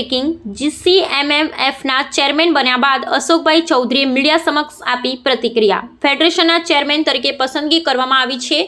Breaking જીસીએમએમએફના chairman બન્યા બાદ અશોકભાઈ ચૌધરીએ મીડિયા સમક્ષ આપી પ્રતિક્રિયા. ફેડરેશનના ચેરમેન તરીકે પસંદગી કરવામાં આવી છે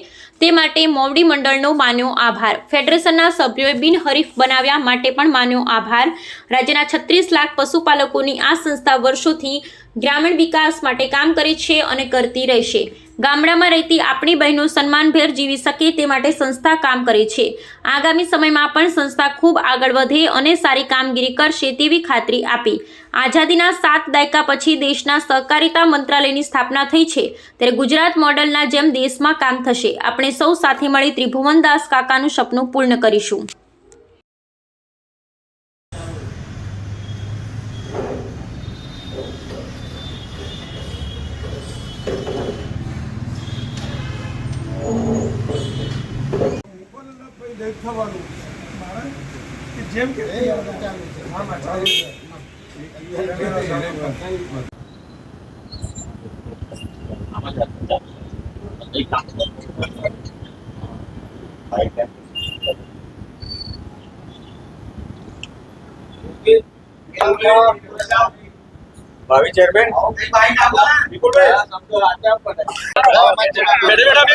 તે માટે મોવડી મંડળનો માન્યો આભાર. ફેડરેશનના સભ્યોએ બિનહરીફ બનાવ્યા માટે પણ માન્યો આભાર. રાજ્યના છત્રીસ લાખ પશુપાલકોની આ સંસ્થા વર્ષોથી ગ્રામીણ વિકાસ માટે કામ કરે છે અને કરતી રહેશે. ગામડામાં રહેતી આપણી બહેનો સન્માનભેર જીવી શકે તે માટે સંસ્થા કામ કરે છે. આગામી સમયમાં પણ સંસ્થા ખૂબ આગળ વધે અને સારી કામગીરી કરશે તેવી ખાતરી આપી. આઝાદીના સાત દાયકા પછી દેશના સહકારિતા મંત્રાલયની સ્થાપના થઈ છે. ત્યારે ગુજરાત મોડલના જેમ દેશમાં કામ થશે. આપણે સૌ સાથે મળી ત્રિભુવનદાસ કાકાનું સપનું પૂર્ણ કરીશું. થવાનું. કે જેમ કે આમાં ચાલુ છે. ભાવિ ચેરમેન વિપુલભાઈ બેઠે બેઠા બે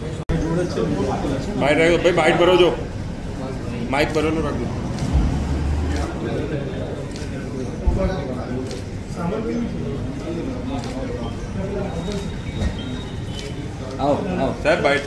માઇક રાખજો. ભાઈ માઇક ભરો જો. માઇક ભરેલું રાખજો. આવો આવો. સાહેબ બાઇટ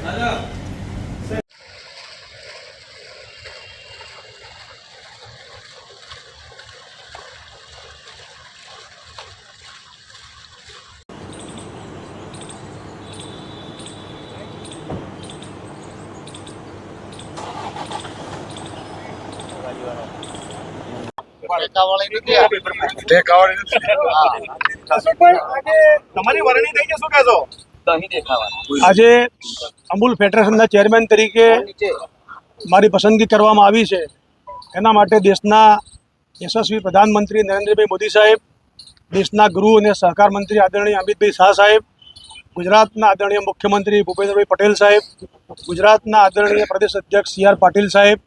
તમારી વરણી થઈ છે શું કહેશો આજે અમૂલ ફેડરેશનના ચેરમેન તરીકે મારી પસંદગી કરવામાં આવી છે. એના માટે દેશના યશસ્વી પ્રધાનમંત્રી નરેન્દ્રભાઈ મોદી સાહેબ દેશના ગૃહ અને સહકાર મંત્રી આદરણીય અમિતભાઈ શાહ સાહેબ ગુજરાતના આદરણીય મુખ્યમંત્રી ભૂપેન્દ્રભાઈ પટેલ સાહેબ ગુજરાતના આદરણીય પ્રદેશ અધ્યક્ષ સી આર પાટીલ સાહેબ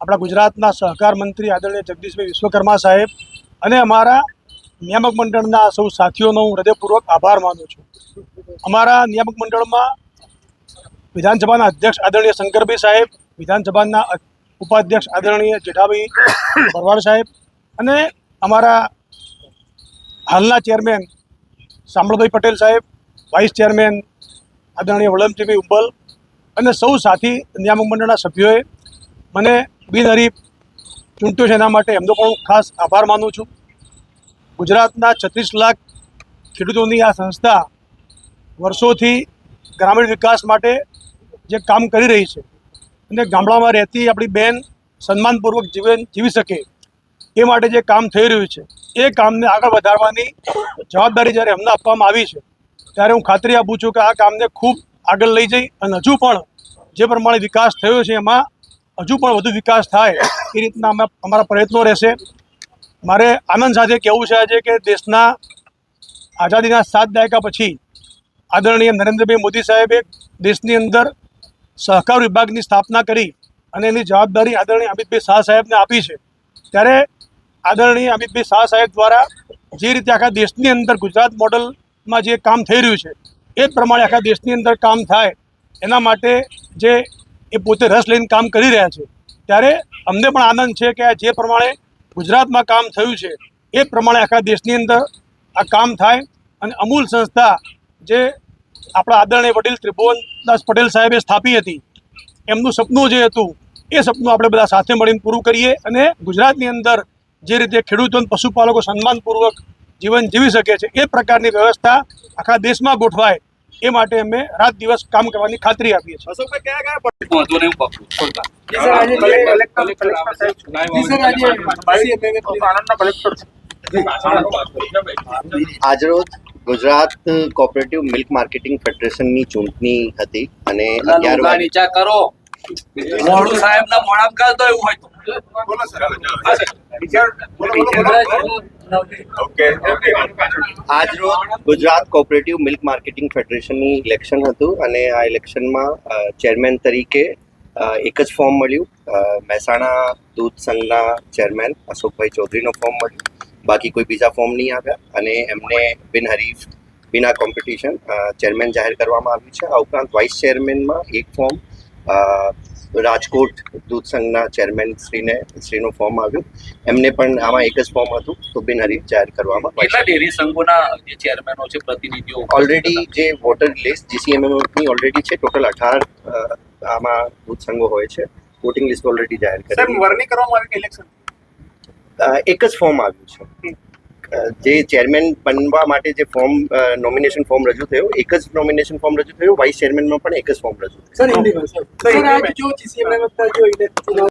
આપણા ગુજરાતના સહકાર મંત્રી આદરણીય જગદીશભાઈ વિશ્વકર્મા સાહેબ અને અમારા નિયામક મંડળના સૌ સાથીઓનો હું હૃદયપૂર્વક આભાર માનું છું. અમારા નિયામક મંડળમાં વિધાનસભાના અધ્યક્ષ આદરણીય શંકરભાઈ સાહેબ, વિધાનસભાના ઉપાધ્યક્ષ આદરણીય જેઠાભાઈ ભરવાડ સાહેબ અને અમારા હાલના ચેરમેન શામળભાઈ પટેલ સાહેબ, વાઇસ ચેરમેન આદરણીય વલમજીભાઈ ઉંબલ અને સૌ સાથી નિયામક મંડળના સભ્યોએ મને બિનહરીફ ચૂંટ્યો છે એના માટે એમનો પણ હું ખાસ આભાર માનું છું. ગુજરાતના છત્રીસ લાખ ખેડૂતોની આ સંસ્થા વર્ષોથી ગ્રામીણ વિકાસ માટે જે કામ કરી રહી છે અને ગામડામાં રહેતી આપણી બેન સન્માનપૂર્વક જીવન જીવી શકે એ માટે જે કામ થઈ રહ્યું છે, એ કામને આગળ વધારવાની જવાબદારી જ્યારે એમને આપવામાં આવી છે, ત્યારે હું ખાતરી આપું છું કે આ કામને ખૂબ આગળ લઈ જઈ અને હજુ પણ જે પ્રમાણે વિકાસ થયો છે એમાં હજુ પણ વધુ વિકાસ થાય એ રીતના અમે અમારા પ્રયત્નો રહેશે. મારે આનંદ સાથે કહેવું છે આજે કે દેશના આઝાદીના સાત દાયકા પછી આદરણીય નરેન્દ્રભાઈ મોદી સાહેબે દેશની અંદર સહકાર વિભાગની સ્થાપના કરી અને એની જવાબદારી આદરણીય અમિતભાઈ શાહ સાહેબને આપી છે. ત્યારે આદરણીય અમિતભાઈ શાહ સાહેબ દ્વારા જે રીતે આખા દેશની અંદર ગુજરાત મોડલમાં જે કામ થઈ રહ્યું છે, એ જ પ્રમાણે આખા દેશની અંદર કામ થાય. એના માટે જે એ પોતે રસ લઈને કામ કરી રહ્યા છે. ત્યારે અમને પણ આનંદ છે કે જે પ્રમાણે ગુજરાતમાં કામ થયું છે, એ પ્રમાણે આખા દેશની અંદર આ કામ થાય અને અમૂલ સંસ્થા જે આપણા આદરણીય વડીલ ત્રિભુવનદાસ પટેલ સાહેબે સ્થાપી હતી, એમનું સપનું જે હતું, એ સપનું આપણે બધા સાથે મળીને પૂરું કરીએ અને ગુજરાતની અંદર જે રીતે ખેડૂતો અને પશુપાલકો સન્માનપૂર્વક જીવન જીવી શકે છે, એ પ્રકારની વ્યવસ્થા આખા દેશમાં ગોઠવાય એ માટે અમે રાત દિવસ કામ કરવાની ખાતરી આપીએ છીએ. આજરોજ ગુજરાત કોઓપરેટિવ મિલ્ક માર્કેટિંગ ફેડરેશનની ચૂંટણી હતી અને અગિયાર નીચા કરો. મોડું સાહેબ ના મોડા દો એવું હોય તો. આજરોજ ગુજરાત કોઓપરેટિવ મિલ્ક માર્કેટિંગ ફેડરેશનની ઇલેક્શન હતું અને આ ઇલેક્શનમાં ચેરમેન તરીકે એક જ ફોર્મ મળ્યું. મહેસાણા દૂધ સંઘના ચેરમેન અશોકભાઈ ચૌધરીનો ફોર્મ મળ્યું. બાકી કોઈ બીજા ફોર્મ નહીં આવ્યા અને એમને બિનહરીફ બિના કોમ્પિટિશન ચેરમેન જાહેર કરવામાં આવ્યું છે. આ ઉપરાંત વાઇસ ચેરમેનમાં એક ફોર્મ રાજકોટ દૂધ સંઘના ચેરમેન શ્રીને શ્રીનું ફોર્મ આવ્યું. એમને પણ આમાં એક જ ફોર્મ હતું તો બિનહરીફ જાહેર કરવામાં કેટલા ડેરી સંઘોના જે ચેરમેનો છે પ્રતિનિધિઓ ઓલરેડી જે વોટર લિસ્ટ જીસીએમએમની ઓલરેડી છે ટોટલ અઢાર આમાં દૂધ સંઘો હોય છે. વોટિંગ લિસ્ટ ઓલરેડી જાહેર કરી વરણી કરવામાં આવી ઇલેક્શન એક જ ફોર્મ આવ્યું છે. જે ચેરમેન બનવા માટે જે ફોર્મ નોમિનેશન ફોર્મ રજૂ થયો એક જ નોમિનેશન ફોર્મ રજૂ થયું વાઇસ ચેરમેનમાં પણ એક જ ફોર્મ રજૂ થયું.